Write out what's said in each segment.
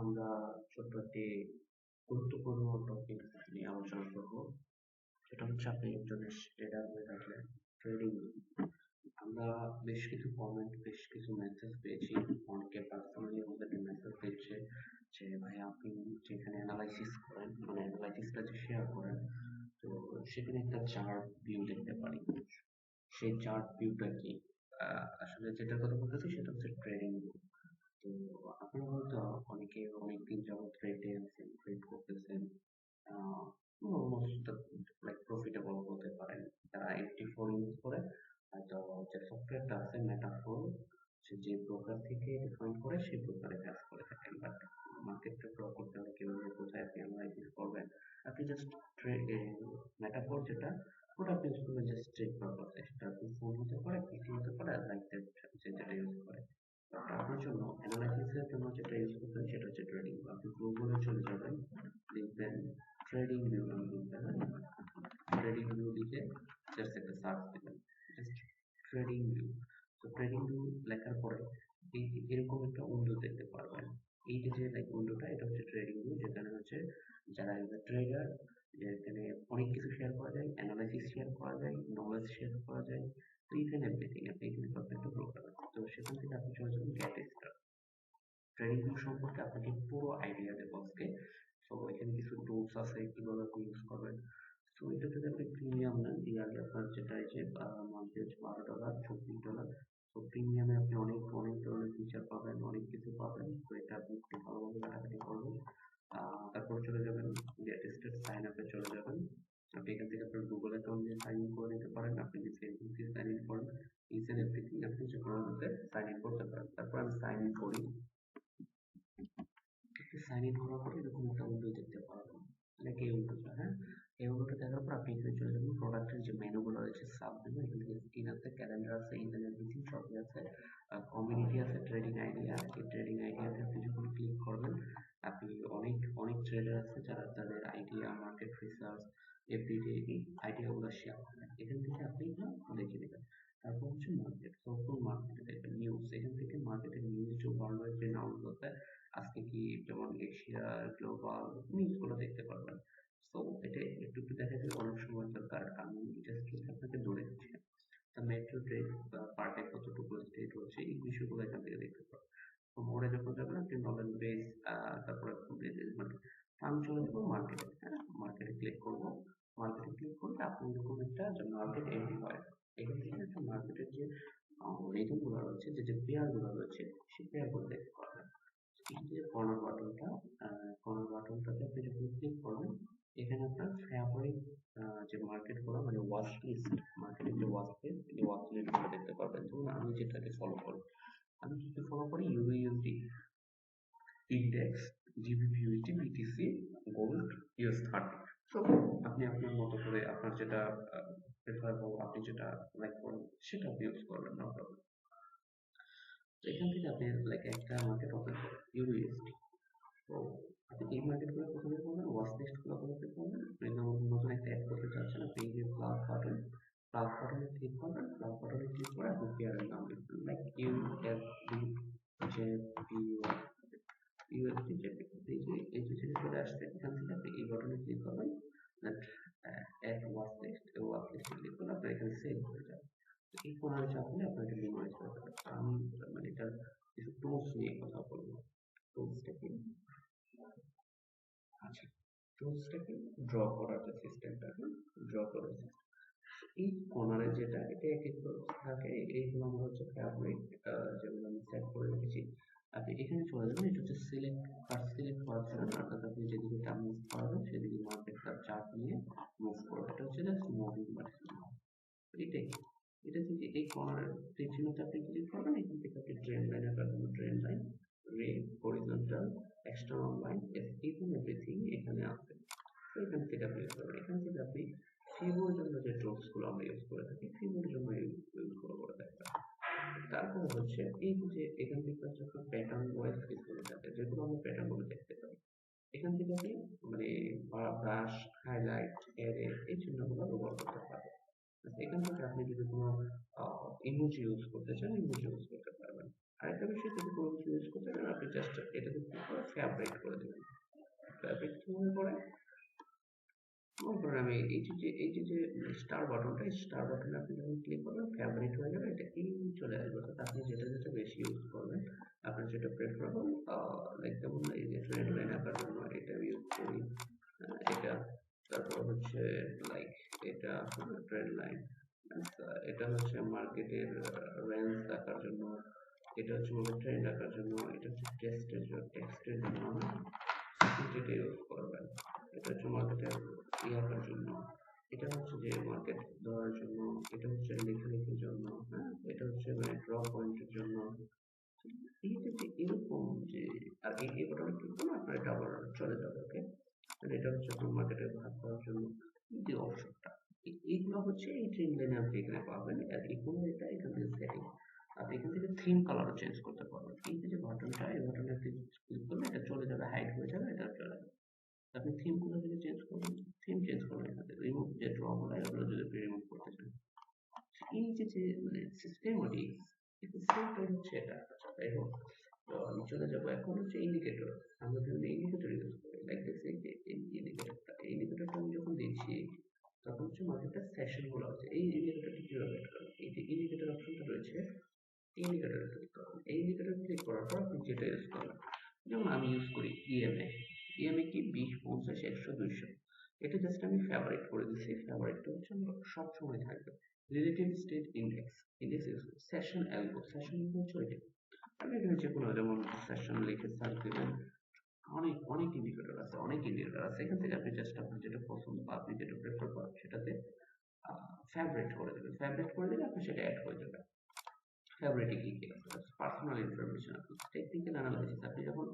আমরা ছোট্ট একটি গুরুত্বপূর্ণ টপিক নিয়ে আলোচনা করব। সেটা হচ্ছে আপনি একজন ট্রেডার হয়ে থাকলে ট্রেডিং আমরা বেশ কিছু কমেন্ট বেশ কিছু মেসেজ পেয়েছি। অনেকে পার্সোনালি আমাদেরকে মেসেজ দিচ্ছে যে, ভাই, আপনি যেখানে অ্যানালাইসিস করেন মানে অ্যানালাইসিসটা যে শেয়ার করেন, তো সেখানে একটা চার্ট ভিউ দেখতে পারি। সেই চার্ট ভিউটা কি? আসলে যেটার কথা বলতেছি সেটা হচ্ছে ট্রেডিং তো আপনারা হয়তো অনেকে অনেকদিন যাবত ট্রেডে আছেন ট্রেড করতেছেন লাইক প্রফিটেবল হতে পারেন। যারা এইটটি ফোর ইউজ করে, হয়তো যে সফটওয়্যারটা আছে মেটাফোর যে ব্রোকার থেকে রিফাইন করে, সেই ব্রোকারে কাজ করে থাকেন। বাট মার্কেটটা ড্র করতে হলে কীভাবে কোথায় আপনি অ্যানালাইসিস করবেন? আপনি জাস্ট মেটাফোর যেটা ওটা করবেন জাস্ট ট্রেড পারপাসে সেটা আপনি ফোন হতে পারে পিসি হতে পারে আর লাইক দ্যাট যেটা ইউজ করে আপনার জন্য অ্যানালাইসিসের জন্য যেটা ইউজ করবেন সেটা হচ্ছে ট্রেডিং আপনি গুগলে চলে যাবেন লিখবেন ট্রেডিং ভিউ নাম লিখবেন ট্রেডিং ভিউ লিখে জাস্ট একটা সার্চ দিবেন জাস্ট ট্রেডিং ভিউ তো ট্রেডিং ভিউ লেখার পরে এই এরকম একটা উইন্ডো দেখতে পারবেন এই যে যে লাইক উইন্ডোটা এটা হচ্ছে ট্রেডিং ভিউ যেখানে হচ্ছে যারা ট্রেডার যেখানে অনেক কিছু শেয়ার করা যায় অ্যানালাইসিস শেয়ার করা যায় নলেজ শেয়ার করা যায় তো এন্ড এভরিথিং আপনি এখানে পারফেক্ট গ্রো করবেন তো সেখান থেকে আপনি চলে যাবেন গ্যাট স্টার ট্রেডিং ভিউ সম্পর্কে আপনাকে পুরো আইডিয়া দেবো আজকে। তো এখানে কিছু টুলস আছে কীভাবে আপনি ইউজ করবেন। তো এটা যদি আপনি প্রিমিয়াম নেন ইয়ারলি আপনার যেটা আছে মান্থলি হচ্ছে বারো ডলার চব্বিশ ডলার তো প্রিমিয়ামে আপনি অনেক অনেক ধরনের ফিচার পাবেন, অনেক কিছু পাবেন। তো এটা আপনি একটু ভালোভাবে কাটাকাটি করবেন। তারপর চলে যাবেন গেট স্টেট সাইন আপে চলে যাবেন আপনি এখান থেকে আপনার গুগল অ্যাকাউন্ট দিয়ে সাইন ইন করে নিতে পারেন আপনি যে ফেসবুক দিয়ে সাইন ইন করেন ইচ এন্ড এভরিথিং আপনি যে কোনো মধ্যে সাইন ইন করতে পারেন। তারপর আমি সাইন ইন করি। সাইন ইন করার পরে এরকম একটা উইন্ডো দেখতে পারবেন লাইক এই উইন্ডোটা হ্যাঁ? এই উইন্ডোটা দেখার পর আপনি এখানে চলে যাবেন। প্রোডাক্টের যে মেনুগুলো রয়েছে সাব মেনু এখান থেকে স্ক্রিন আছে ক্যালেন্ডার আছে ইমেল এভরিথিং সবই আছে। কমিউনিটি আছে ট্রেডিং আইডিয়া এই ট্রেডিং আইডিয়াতে আপনি যখন ক্লিক করবেন, আপনি অনেক অনেক ট্রেডার আছে যারা তাদের আইডিয়া মার্কেট রিসার্চ এভরিডে এই আইডিয়াগুলো শেয়ার করেন এখান থেকে আপনি দেখে নেবেন তারপর হচ্ছে মার্কেট তখন মার্কেটে দেখবেন নিউজ এখান থেকে মার্কেটের নিউজ যে ওয়ার্ল্ড যে নাউজ আছে, আজকে কি যেমন এশিয়া গ্লোবাল নিউজগুলো দেখতে পারবেন। তো এটা একটু একটু দেখা যায়, অনেক সময় দরকার। আমি জাস্ট আপনাকে ধরে দিচ্ছি তা মেট্রো ট্রেড পার ডে কতটুকু স্টেট হচ্ছে, এই বিষয়গুলো এখান থেকে দেখতে পারবেন। মোড়ে যখন যাবেন, আপনি নলেজ বেস তারপরে মানে আমি চলে যাব মার্কেটে হ্যাঁ মার্কেটে ক্লিক করব মার্কেটে ক্লিক করলে আপনি এরকম একটা যে মার্কেট এন্ট্রি হয় এখান থেকে একটা মার্কেটের যে রেটিংগুলো রয়েছে, যে যে পেয়ারগুলো রয়েছে, সেই পেয়ারগুলো দেখতে পারবেন। এই যে কর্নার বাটনটা কর্নার বাটনটাতে আপনি যখন ক্লিক করবেন, এখানে আপনার ফেভারিট যে মার্কেটগুলো মানে ওয়াচ লিস্ট মার্কেটের যে ওয়াচ লিস্ট এই ওয়াচ লিস্টগুলো দেখতে পারবেন। ধরুন আমি যেটাকে ফলো করি, আমি কি ফলো করি USD index GBPUSD BTC gold US thirty তো আপনি আপনার মতো করে আপনার যেটা প্রেফারেবল আপনি যেটা লাইক করেন সেটা আপনি ইউজ করবেন নো প্রবলেম তো এখান থেকে আপনি লাইক একটা মার্কেট ওপেন করেন ইউএসডি তো আপনি এই মার্কেটগুলো প্রথমে করবেন ওয়াচ লিস্টগুলো করতে করবেন আপনি নতুন একটা অ্যাড করতে চাচ্ছেন আপনি এই যে প্লাস বাটন প্লাস বাটনে ক্লিক করবেন প্লাস বাটনে ক্লিক করে আপনি পেয়ারের নাম লিখবেন like USD J P USD JP এই যে এই যে সেটা চলে আসছে এখান থেকে আপনি এই বাটনে ক্লিক করবেন অ্যাড ওয়াচ লিস্ট এই ওয়াচ লিস্টে ক্লিক করলে আপনার এখানে এই হবে আমি মানে এটা কিছু নিয়ে কথা বলব। আচ্ছা ড্র করার যে ড্র এই কর্নারে যেটা, এটা এক এক থাকে। এইগুলো আমার হচ্ছে ফেভারিট যেগুলো আমি সেট করে রেখেছি। আপনি এখানে চলে যাবেন, এটা হচ্ছে সিলেক্ট ফার্স্ট সিলেক্ট পারসন অর্থাৎ আপনি যেদিকে টা মুভ করাবেন, সেদিকে মার্কেটটা চার্ট নিয়ে মুভ করবেন। এটা হচ্ছে জাস্ট মুভিং এটাই এটা থেকে এই কর্নার চিহ্নতে আপনি ক্লিক করবেন, এখান থেকে আপনি ট্রেন লাইন জন্য trend line ray horizontal external line and everything এখানে আছে তো এখান থেকে আপনি ইউজ করবেন। এখান থেকে আপনি ফিবোর জন্য যে টুলসগুলো আমরা ইউজ করে থাকি ফিবোর জন্য ইউজগুলো করে থাকি তারপরে হচ্ছে এই যে এখান থেকে হচ্ছে আপনার প্যাটার্ন ওয়াইজ কিছুগুলো থাকে, যেগুলো আমরা প্যাটার্নগুলো দেখতে পাই, এখান থেকে আপনি মানে ব্রাশ হাইলাইট এরে এই চিহ্নগুলো ব্যবহার করতে পারবেন এখান থেকে আপনি যদি কোনো ইমোজি ইউজ করতে চান ইমোজি ইউজ করতে পারবেন। আরেকটা বিষয় যদি কোনো কিছু ইউজ করতে চান, আপনি জাস্ট এটাতে ক্লিক করে ফেভারিট করে দেবেন। ফেভারিট মনে করে। মনে করেন আমি এই যে এই যে যে স্টার বাটনটা স্টার বাটনে আপনি যখন ক্লিক করবেন ফেভারিট হয়ে যাবে, এটা এই চলে আসবে। অর্থাৎ আপনি যেটা যেটা বেশি ইউজ করবেন আপনি যেটা প্রেফার করবেন লাইক যেমন এই যে ট্রেড লাইন আঁকার জন্য এটা ইউজ করি এটা তারপর হচ্ছে লাইক এটা ট্রেড লাইন এটা হচ্ছে মার্কেটের রেঞ্জ দেখার জন্য, এটা হচ্ছে মনে ট্রেন্ড রাখার জন্য, এটা হচ্ছে টেস্টের জন্য টেক্সটের জন্য যেটা ইউজ করবেন। এটা হচ্ছে মার্কেটের ইয়াকার জন্য। এটা হচ্ছে যে মার্কেট ধরার জন্য, এটা হচ্ছে লেখালেখির জন্য হ্যাঁ? এটা হচ্ছে মানে ড্র পয়েন্টের জন্য। এইটা যে এরকম যে, আর এই এই বাটনে ক্লিক করলে আপনার এটা আবার চলে যাবে ওকে এটা হচ্ছে মার্কেটের ভাগ করার জন্য যে অপশনটা এইগুলো হচ্ছে এই ট্রেন লাইনে আপনি এখানে পাবেন। আর এগুলো এটা এখান থেকে সেটিং আপনি এখান থেকে থিম কালারও চেঞ্জ করতে পারবেন। এই যে বাটনটা এই বাটনে আপনি ক্লিক করলে এটা চলে যাবে হাইড হয়ে যাবে, এটা চলে যাবে। আপনি থিমগুলো যদি চেঞ্জ করবেন থিম চেঞ্জ করবেন এখান থেকে। রিমুভ যে ড্রগুলো, এগুলো যদি আপনি রিমুভ করতে চান। এই যে যে মানে সিস্টেমেটিক সিস্টেমটা হচ্ছে এটা। আচ্ছা যাই হোক। তো আমি চলে যাব। এখন হচ্ছে ইন্ডিকেটর আমরা বিভিন্ন ইন্ডিকেটর ইউজ করি। লাইক দিস এই ইন্ডিকেটরটা এই ইন্ডিকেটরটা আমি যখন দিচ্ছি তখন হচ্ছে মার্কেটটা সেশনগুলো আছে এই ইন্ডিকেটরটা কীভাবে অ্যাড করবেন এই যে ইন্ডিকেটর অপশনটা রয়েছে ইন্ডিকেটরে ক্লিক করবেন এই ইন্ডিকেটরে ক্লিক করার পর আপনি যেটা ইউজ করবেন যেমন আমি ইউজ করি ইএমএ ইএমএ কি? বিশ, পঞ্চাশ, একশো, দুইশো। এটা জাস্ট আমি ফেভারিট করে দিচ্ছি। ফেভারিটটা হচ্ছে আমার সব সময় থাকবে relative state index index session algo session হচ্ছে ওইটা। আপনি এখানে যে কোনো যেমন সেশন লিখে সার্চ দিবেন অনেক অনেক ইন্ডিকেটর আছে, অনেক ইন্ডিকেটর আছে। এখান থেকে আপনি জাস্ট আপনার যেটা পছন্দ বা আপনি যেটা প্রেফার করেন সেটাতে ফেভারিট করে দেবেন। ফেভারিট করে দিলে আপনি সেটা অ্যাড হয়ে যাবে ফেভারিটে কি কি আছে? পার্সোনাল ইনফরমেশন আছে টেকনিক্যাল অ্যানালাইসিস আপনি যখন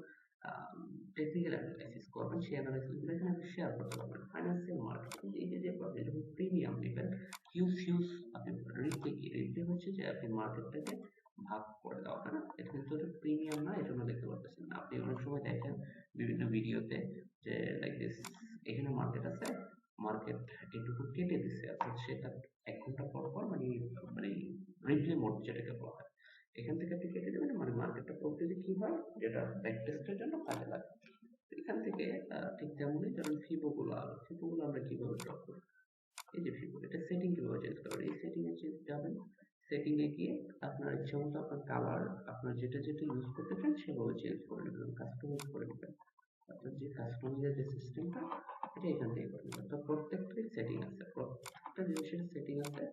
টেকনিক্যাল অ্যানালাইসিস করবেন, সেই অ্যানালাইসিসগুলো এখানে আপনি শেয়ার করতে পারবেন। ফাইন্যান্সিয়াল মার্কেট এই যে যে আপনি যখন প্রিমিয়াম নেবেন হিউজ হিউজ আপনি রিপ্লে কি? রিপ্লে হচ্ছে যে আপনি মার্কেটটাকে ভাগ করে দেওয়া হয় না এটা কিন্তু প্রিমিয়াম না, এজন্য দেখতে পাচ্ছেন না। আপনি অনেক সময় দেখেন বিভিন্ন ভিডিওতে যে লাইক দিস এখানে মার্কেট আছে মার্কেট এটুকু কেটে দিছে। অর্থাৎ সেটা এক ঘণ্টা পর পর মানে মানে রিপ্লে মোড যেটাকে বলা হয়। এখান থেকে আপনি কেটে দেবেন মানে মার্কেটটা প্রতিদিন কি হয়? যেটা ব্যাক টেস্টের জন্য কাজে লাগে। এখান থেকে ঠিক তেমনই ধরুন ফিবো গুলো আলো ফিবো গুলো আমরা কীভাবে ড্র করি এই যে ফিবো এটা সেটিং কীভাবে চেঞ্জ করবেন? এই সেটিং এ যাবেন সেটিং এ গিয়ে আপনার ইচ্ছা মতো আপনার কালার আপনার যেটা যেটা ইউজ করতে চান সেভাবে চেঞ্জ করে নেবেন কাস্টমাইজ করে নেবেন। অর্থাৎ যে কাস্টমাইজের যে সিস্টেমটা এটা এখান থেকে করে নেবেন। তো প্রত্যেকটাই সেটিং আছে। প্রত্যেকটা জিনিসের সেটিং আছে।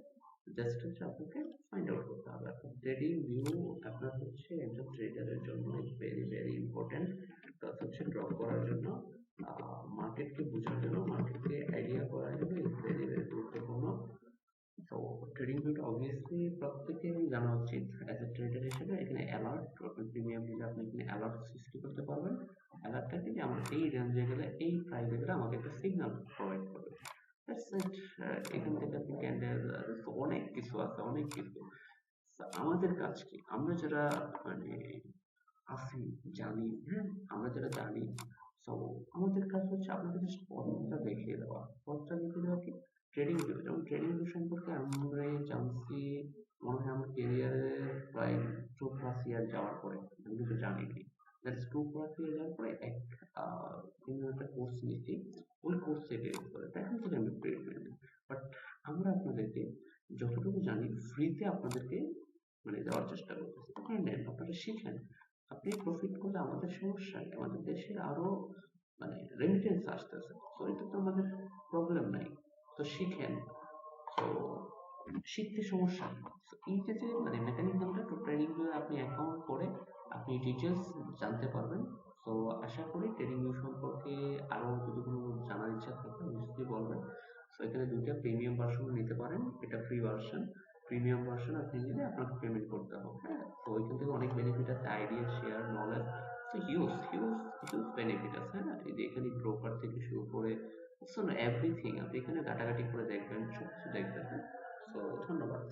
জাস্ট হচ্ছে আপনাকে ফাইন্ড আউট করতে হবে। আপনার ট্রেডিং ভিউ আপনার হচ্ছে একজন ট্রেডারের জন্য ভেরি ভেরি ইম্পর্টেন্ট ট্রেডিং ভিউটা অবভিয়াসলি প্রত্যেকেরই জানা উচিত অ্যাজ এ ট্রেডার হিসেবে এখানে অ্যালার্ট প্রিমিয়াম দিলে আপনি এখানে অ্যালার্ট সৃষ্টি করতে পারবেন। অ্যালার্টটা কি যে আমার এই রেঞ্জে গেলে এই প্রাইসে গেলে আমাকে একটা সিগন্যাল প্রোভাইড করবে। এখান থেকে আপনি ক্যান্ডেল অনেক কিছু আছে, অনেক কিছু। আমাদের কাজ কি? আমরা যারা মানে আছি, জানি হ্যাঁ আমরা যারা জানি তো আমাদের কাজ হচ্ছে আপনাদের পথটা দেখিয়ে দেওয়া। পথটা দেখিয়ে দেওয়া কি? ট্রেডিং ভিউ যেমন ট্রেডিং সম্পর্কে আমরা জানছি মনে হয় আমার ক্যারিয়ারে প্রায় টু প্লাস ইয়ার যাওয়ার পরে, আমি কিছু জানি নি দ্যাটস টু প্লাস ইয়ার যাওয়ার পরে এক একটা কোর্স নিয়েছি। ওই কোর্স থেকে করে। তখন থেকে আমি প্রেরিত বাট আমরা আপনাদেরকে যতটুকু জানি ফ্রিতে আপনাদেরকে মানে দেওয়ার চেষ্টা করতেছি। আপনারা নেন, আপনারা শিখেন। আপনি প্রফিট করলে আমাদের সমস্যা আমাদের দেশে আরও মানে রেমিটেন্স আসতেছে। তো এটা তো আমাদের প্রবলেম নাই। তো শিখেন। তো শিখতে সমস্যা এই যে মানে মেকানিজমটা তো ট্রেনিং আপনি অ্যাকাউন্ট করে আপনি ডিটেলস জানতে পারবেন। তো আশা করি ট্রেনিং সম্পর্কে আরও যদি কোনো জানার ইচ্ছা থাকে নিশ্চয়ই বলবেন। তো এখানে দুইটা প্রিমিয়াম ভার্সন নিতে পারেন। এটা ফ্রি ভার্সন প্রিমিয়াম ভার্সন আপনি নিলে আপনাকে পেমেন্ট করতে হবে হ্যাঁ? তো ওইখান থেকে অনেক বেনিফিট আছে আইডিয়া শেয়ার নলেজ তো হিউজ হিউজ হিউজ বেনিফিট আছে হ্যাঁ? এই যে এখানে ব্রোকার থেকে শুরু করে সো এভরিথিং আপনি এখানে ঘাটাঘাটি করে দেখবেন সব কিছু দেখবেন। সো ধন্যবাদ।